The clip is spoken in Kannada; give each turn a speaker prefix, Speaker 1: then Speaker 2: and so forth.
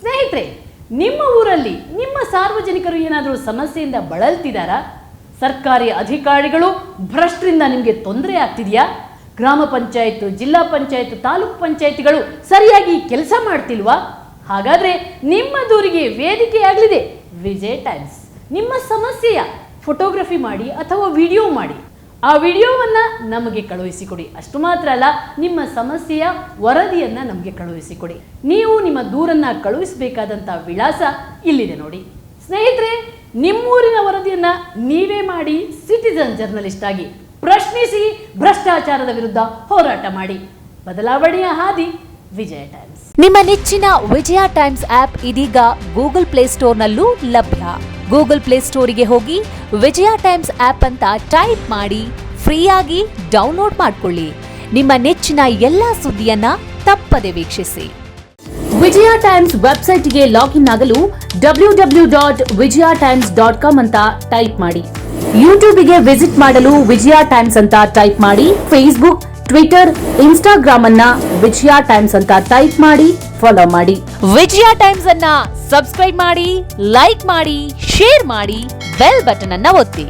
Speaker 1: ಸ್ನೇಹಿತರೆ, ನಿಮ್ಮ ಊರಲ್ಲಿ ನಿಮ್ಮ ಸಾರ್ವಜನಿಕರು ಏನಾದರೂ ಸಮಸ್ಯೆಯಿಂದ ಬಳಲ್ತಿದ್ದಾರಾ ಸರ್ಕಾರಿ ಅಧಿಕಾರಿಗಳು ಭ್ರಷ್ಟರಿಂದ ನಿಮಗೆ ತೊಂದರೆ ಆಗ್ತಿದೆಯಾ? ಗ್ರಾಮ ಪಂಚಾಯತ್, ಜಿಲ್ಲಾ ಪಂಚಾಯತ್, ತಾಲೂಕ್ ಪಂಚಾಯತ್ಗಳು ಸರಿಯಾಗಿ ಕೆಲಸ ಮಾಡ್ತಿಲ್ವಾ? ಹಾಗಾದ್ರೆ ನಿಮ್ಮ ದೂರಿಗೆ ವೇದಿಕೆಯಾಗಲಿದೆ ವಿಜಯ್ ಟೈಮ್ಸ್. ನಿಮ್ಮ ಸಮಸ್ಯೆಯ ಫೋಟೋಗ್ರಫಿ ಮಾಡಿ ಅಥವಾ ವಿಡಿಯೋ ಮಾಡಿ. ಆ ವಿಡಿಯೋವನ್ನು ನಮಗೆ ಕಳುಹಿಸಿಕೊಡಿ. ಅಷ್ಟು ಮಾತ್ರ ಅಲ್ಲ, ನಿಮ್ಮ ಸಮಸ್ಯೆಯ ವರದಿಯನ್ನು ನಮಗೆ ಕಳುಹಿಸಿಕೊಡಿ. ನೀವು ನಿಮ್ಮ ದೂರನ್ನು ಕಳುಹಿಸಬೇಕಾದಂಥ ವಿಳಾಸ ಇಲ್ಲಿದೆ ನೋಡಿ. ಸ್ನೇಹಿತರೆ, ನಿಮ್ಮೂರಿನ ವರದಿಯನ್ನು ನೀವೇ ಮಾಡಿ ಸಿಟಿಜನ್ ಜರ್ನಲಿಸ್ಟ್ ಆಗಿ ಪ್ರಶ್ನಿಸಿ, ಭ್ರಷ್ಟಾಚಾರದ ವಿರುದ್ಧ ಹೋರಾಟ ಮಾಡಿ. ಬದಲಾವಣೆಯ ಹಾದಿ, ವಿಜಯ ಟೈಮ್ಸ್
Speaker 2: ನಿಮ್ಮ ನೆಚ್ಚಿನ ವಿಜಯ ಟೈಮ್ಸ್ ಆಪ್ ಇದೀಗ ಗೂಗಲ್ ಪ್ಲೇ ಸ್ಟೋರ್ನಲ್ಲೂ ಲಭ್ಯ. ಗೂಗಲ್ ಪ್ಲೇ ಸ್ಟೋರಿಗೆ ಹೋಗಿ ವಿಜಯ ಟೈಮ್ಸ್ ಆಪ್ ಅಂತ ಟೈಪ್ ಮಾಡಿ ಫ್ರೀಯಾಗಿ ಡೌನ್ಲೋಡ್ ಮಾಡಿಕೊಳ್ಳಿ. ನಿಮ್ಮ ನೆಚ್ಚಿನ ಎಲ್ಲಾ ಸುದ್ದಿಯನ್ನ ತಪ್ಪದೆ ವೀಕ್ಷಿಸಿ. ವಿಜಯ ಟೈಮ್ಸ್ ವೆಬ್ಸೈಟ್ಗೆ ಲಾಗಿನ್ ಆಗಲು W W dot Vijaya Times dot com ಅಂತ ಟೈಪ್ ಮಾಡಿ. ಯೂಟ್ಯೂಬ್ಗೆ ವಿಸಿಟ್ ಮಾಡಲು ವಿಜಯ ಟೈಮ್ಸ್ ಅಂತ ಟೈಪ್ ಮಾಡಿ. ಫೇಸ್ಬುಕ್, ಟ್ವಿಟರ್, ಇನ್ಸ್ಟಾಗ್ರಾಮ್ ಅನ್ನ ವಿಜಯ ಟೈಮ್ಸ್ ಅಂತ ಟೈಪ್ ಮಾಡಿ. ಫಾಲೋ ಮಾಡಿ. ವಿಜಯ ಟೈಮ್ಸ್ ಅನ್ನ ಸಬ್ಸ್ಕ್ರೈಬ್ ಮಾಡಿ ಲೈಕ್ ಮಾಡಿ ಶೇರ್ ಮಾಡಿ ಬೆಲ್ ಬಟನ್ ಅನ್ನ ಒತ್ತಿ.